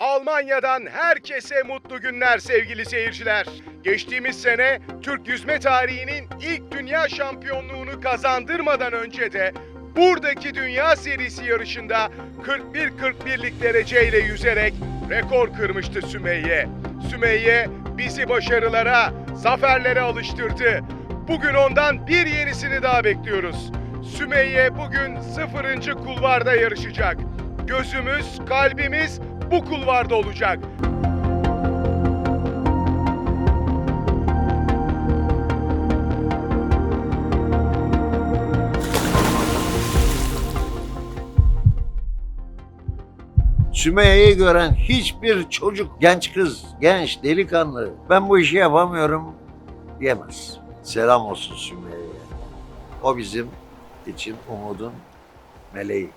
Almanya'dan herkese mutlu günler sevgili seyirciler. Geçtiğimiz sene Türk yüzme tarihinin ilk dünya şampiyonluğunu kazandırmadan önce de buradaki dünya serisi yarışında 41-41'lik dereceyle yüzerek rekor kırmıştı Sümeyye. Sümeyye bizi başarılara, zaferlere alıştırdı. Bugün ondan bir yenisini daha bekliyoruz. Sümeyye bugün sıfırıncı kulvarda yarışacak. Gözümüz, kalbimiz bu kulvarda olacak. Sümeyye'yi gören hiçbir çocuk, genç kız, genç, delikanlı ben bu işi yapamıyorum diyemez. Selam olsun Sümeyye'ye. O bizim için umudun meleği.